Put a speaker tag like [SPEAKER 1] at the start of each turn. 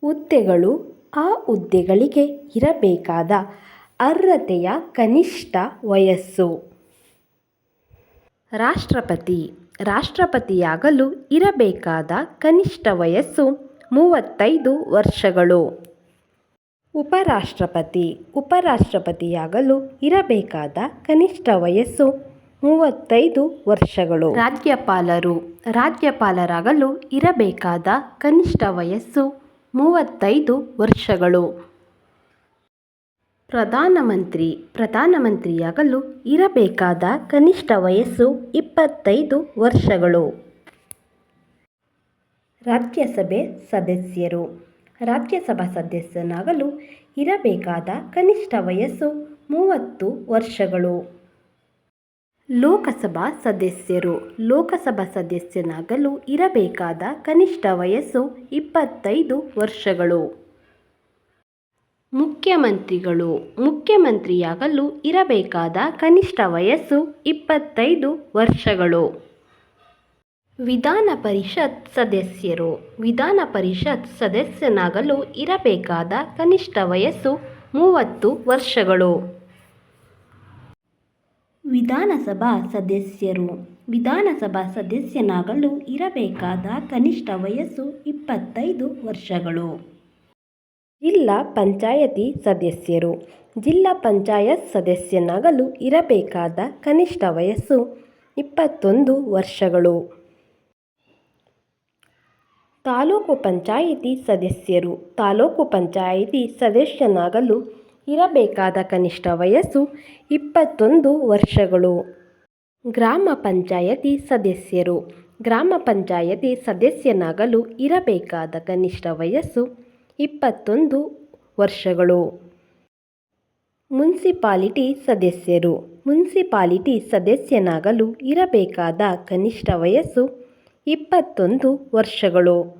[SPEAKER 1] ಹುದ್ದೆಗಳು ಆ ಹುದ್ದೆಗಳಿಗೆ ಇರಬೇಕಾದ ಅರ್ಹತೆಯ ಕನಿಷ್ಠ ವಯಸ್ಸು. ರಾಷ್ಟ್ರಪತಿ. ರಾಷ್ಟ್ರಪತಿಯಾಗಲು ಇರಬೇಕಾದ ಕನಿಷ್ಠ ವಯಸ್ಸು ಮೂವತ್ತೈದು ವರ್ಷಗಳು. ಉಪರಾಷ್ಟ್ರಪತಿ. ಉಪರಾಷ್ಟ್ರಪತಿಯಾಗಲು ಇರಬೇಕಾದ ಕನಿಷ್ಠ ವಯಸ್ಸು ಮೂವತ್ತೈದು ವರ್ಷಗಳು. ರಾಜ್ಯಪಾಲರು. ರಾಜ್ಯಪಾಲರಾಗಲು ಇರಬೇಕಾದ ಕನಿಷ್ಠ ವಯಸ್ಸು ಮೂವತ್ತೈದು ವರ್ಷಗಳು. ಪ್ರಧಾನಮಂತ್ರಿ, ಪ್ರಧಾನಮಂತ್ರಿಯಾಗಲು ಇರಬೇಕಾದ ಕನಿಷ್ಠ ವಯಸ್ಸು ಇಪ್ಪತ್ತೈದು ವರ್ಷಗಳು. ರಾಜ್ಯಸಭೆ ಸದಸ್ಯರು. ರಾಜ್ಯಸಭಾ ಸದಸ್ಯನಾಗಲು ಇರಬೇಕಾದ ಕನಿಷ್ಠ ವಯಸ್ಸು ಮೂವತ್ತು ವರ್ಷಗಳು. ಲೋಕಸಭಾ ಸದಸ್ಯರು. ಲೋಕಸಭಾ ಸದಸ್ಯನಾಗಲು ಇರಬೇಕಾದ ಕನಿಷ್ಠ ವಯಸ್ಸು ಇಪ್ಪತ್ತೈದು ವರ್ಷಗಳು. ಮುಖ್ಯಮಂತ್ರಿಗಳು. ಮುಖ್ಯಮಂತ್ರಿಯಾಗಲು ಇರಬೇಕಾದ ಕನಿಷ್ಠ ವಯಸ್ಸು ಇಪ್ಪತ್ತೈದು ವರ್ಷಗಳು. ವಿಧಾನ ಪರಿಷತ್ ಸದಸ್ಯರು. ವಿಧಾನ ಪರಿಷತ್ ಸದಸ್ಯನಾಗಲು ಇರಬೇಕಾದ ಕನಿಷ್ಠ ವಯಸ್ಸು ಮೂವತ್ತು ವರ್ಷಗಳು. ವಿಧಾನಸಭಾ ಸದಸ್ಯರು. ವಿಧಾನಸಭಾ ಸದಸ್ಯನಾಗಲು ಇರಬೇಕಾದ ಕನಿಷ್ಠ ವಯಸ್ಸು ಇಪ್ಪತ್ತೈದು ವರ್ಷಗಳು. ಜಿಲ್ಲಾ ಪಂಚಾಯತಿ ಸದಸ್ಯರು. ಜಿಲ್ಲಾ ಪಂಚಾಯತ್ ಸದಸ್ಯನಾಗಲು ಇರಬೇಕಾದ ಕನಿಷ್ಠ ವಯಸ್ಸು ಇಪ್ಪತ್ತೊಂದು ವರ್ಷಗಳು. ತಾಲೂಕು ಪಂಚಾಯಿತಿ ಸದಸ್ಯರು. ತಾಲೂಕು ಪಂಚಾಯಿತಿ ಸದಸ್ಯನಾಗಲು ಇರಬೇಕಾದ ಕನಿಷ್ಠ ವಯಸ್ಸು ಇಪ್ಪತ್ತೊಂದು ವರ್ಷಗಳು. ಗ್ರಾಮ ಪಂಚಾಯತಿ ಸದಸ್ಯರು. ಗ್ರಾಮ ಪಂಚಾಯತಿ ಸದಸ್ಯನಾಗಲು ಇರಬೇಕಾದ ಕನಿಷ್ಠ ವಯಸ್ಸು ಇಪ್ಪತ್ತೊಂದು ವರ್ಷಗಳು. ಮುನ್ಸಿಪಾಲಿಟಿ ಸದಸ್ಯರು. ಮುನ್ಸಿಪಾಲಿಟಿ ಸದಸ್ಯನಾಗಲು ಇರಬೇಕಾದ ಕನಿಷ್ಠ ವಯಸ್ಸು ಇಪ್ಪತ್ತೊಂದು ವರ್ಷಗಳು.